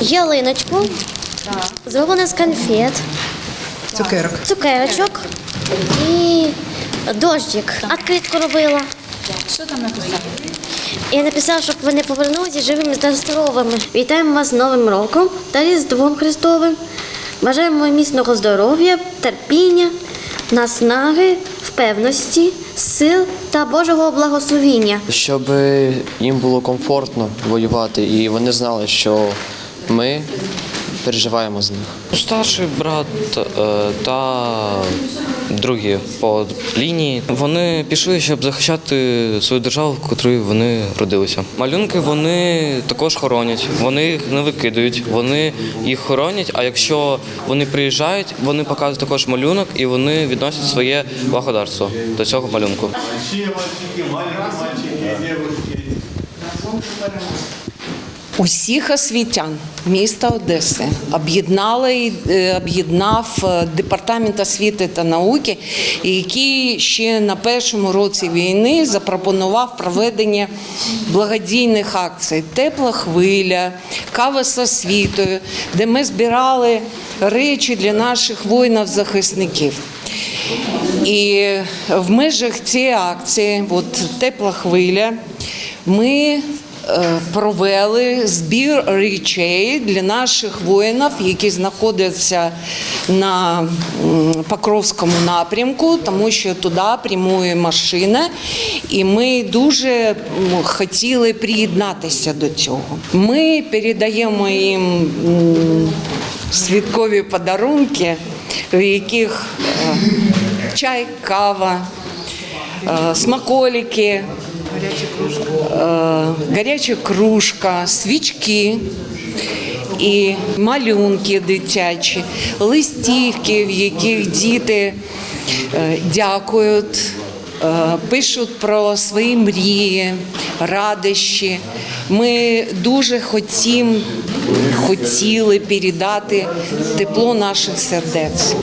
ялиночку, зроблена з конфет, Цукерок. цукерочок і дощик. Откритку робила. Що там написано? І написала, щоб вони повернулися живими та здоровими. Вітаємо вас з Новим роком та Різдвом Христовим. Бажаємо міцного здоров'я, терпіння, наснаги, впевності, сил та Божого благословіння. щоб їм було комфортно воювати, і вони знали, що ми переживаємо з них. Старший брат е, та другі по лінії. Вони пішли, щоб захищати свою державу, в котрій вони родилися. Малюнки вони також хоронять, вони їх не викидають, вони їх хоронять. А якщо вони приїжджають, вони показують також малюнок і вони відносять своє благодарство до цього малюнку. Мальчики, мальчики, девушки. Усіх освітян міста Одеси об'єднали е, об'єднав е, департамент освіти та науки, який ще на першому році війни запропонував проведення благодійних акцій Тепла хвиля, кава з освітою, де ми збирали речі для наших воїнів-захисників. І в межах цієї акції, от тепла хвиля, ми е, провели збір речей для наших воїнів, які знаходяться на Покровському напрямку, тому що туди прямує машина, і ми дуже хотіли приєднатися до цього. Ми передаємо їм святкові подарунки, в яких е, чай, кава, е, смаколики, е, гаряча кружка, свічки. І малюнки дитячі, листівки, в яких діти е, дякують, е, пишуть про свої мрії, радощі. Ми дуже хотім, хотіли передати тепло наших сердець.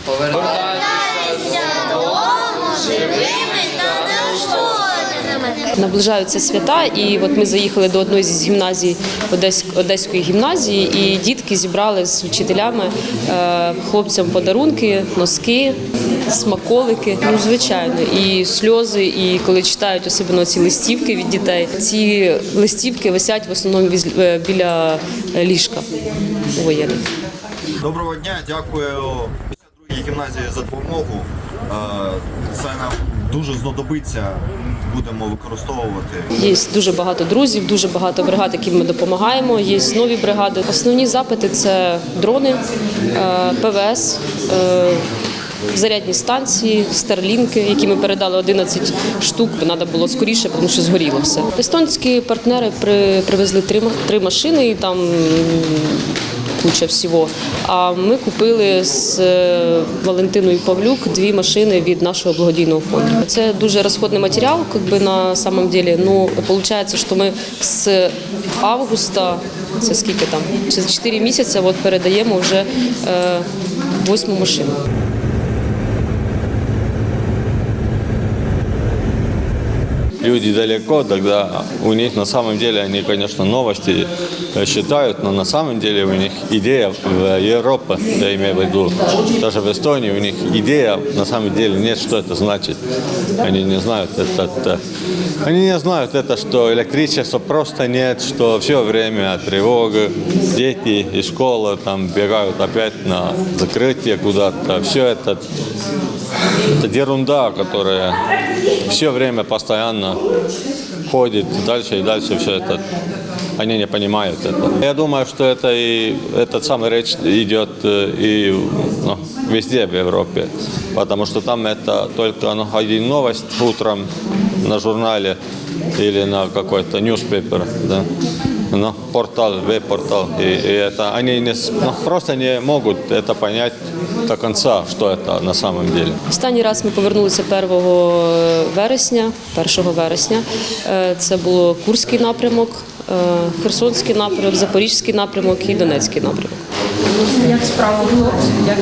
Наближаються свята, і от ми заїхали до одної з гімназій Одесь, Одеської гімназії, і дітки зібрали з вчителями е, хлопцям подарунки, носки, смаколики. Ну, звичайно, і сльози, і коли читають особливо ці листівки від дітей. Ці листівки висять в основному е, біля ліжка воєнних. Доброго дня, дякую 52-й гімназії за допомогу. Е, Це нам дуже знадобиться, будемо використовувати. Є дуже багато друзів, дуже багато бригад, яким ми допомагаємо. Є нові бригади. Основні запити це дрони, е, ПВС. е, Зарядні станції, старлінки, які ми передали 11 штук. Треба було скоріше, тому що згоріло все. Естонські партнери при, привезли три, ма- три машини і там куча всього. А ми купили з е, Валентиною Павлюк дві машини від нашого благодійного фонду. Це дуже розходний матеріал, бы на самом деле. Ну, виходить, що ми з августа, це скільки там, через 4 місяці от передаємо вже е, восьму машину. Люди далеко, тогда у них на самом деле они, конечно, новости э, считают, но на самом деле у них идея в Европе, я имею в виду, даже в Эстонии у них идея на самом деле нет, что это значит. Они не знают это, это- они не знают это, что электричества просто нет, что все время тревога, дети из школы там бегают опять на закрытие куда-то, все это это ерунда, которая все время постоянно ходит дальше и дальше все это. Они не понимают это. Я думаю, что это и этот самый речь идет э, и ну, везде в Европе, потому что там это только ну, один новость утром на журнале или на какой-то newspaper, да. Ну, портал, веб-портал. И, и это они не, с- ну, просто не могут это понять до конца, что это на самом деле. Останній раз ми повернулися 1 вересня, 1 вересня. Е, Це було Курський напрямок. Херсонський напрямок, Запорізький напрямок і Донецький напрямок. Як справа Як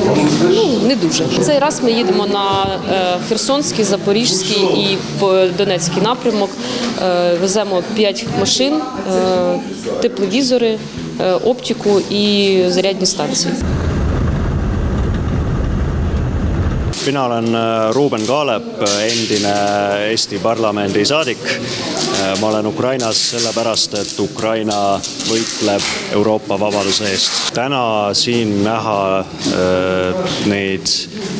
Ну, не дуже. Цей раз ми їдемо на е, Херсонський, Запорізький і в Донецький напрямок. Е, Веземо 5 машин, е, тепловізори, оптику і зарядні станції. Mina olen äh, Ruuben Kaalep, endine Eesti parlamendi saadik. ma olen Ukrainas sellepärast, et Ukraina võitleb Euroopa vabaduse eest. täna siin näha äh, neid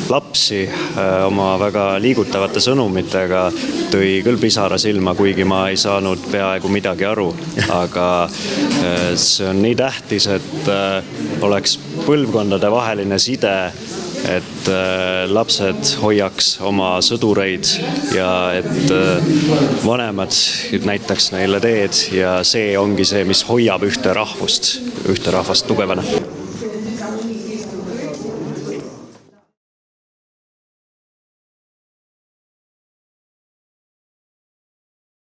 lapsi äh, oma väga liigutavate sõnumitega tõi küll pisara silma, kuigi ma ei saanud peaaegu midagi aru. aga äh, see on nii tähtis, et äh, oleks põlvkondadevaheline side et äh, lapsed hoiaks oma sõdureid ja et äh, vanemad näitaks neile teed ja see ongi see, mis hoiab ühte rahvust, ühte rahvast tugevana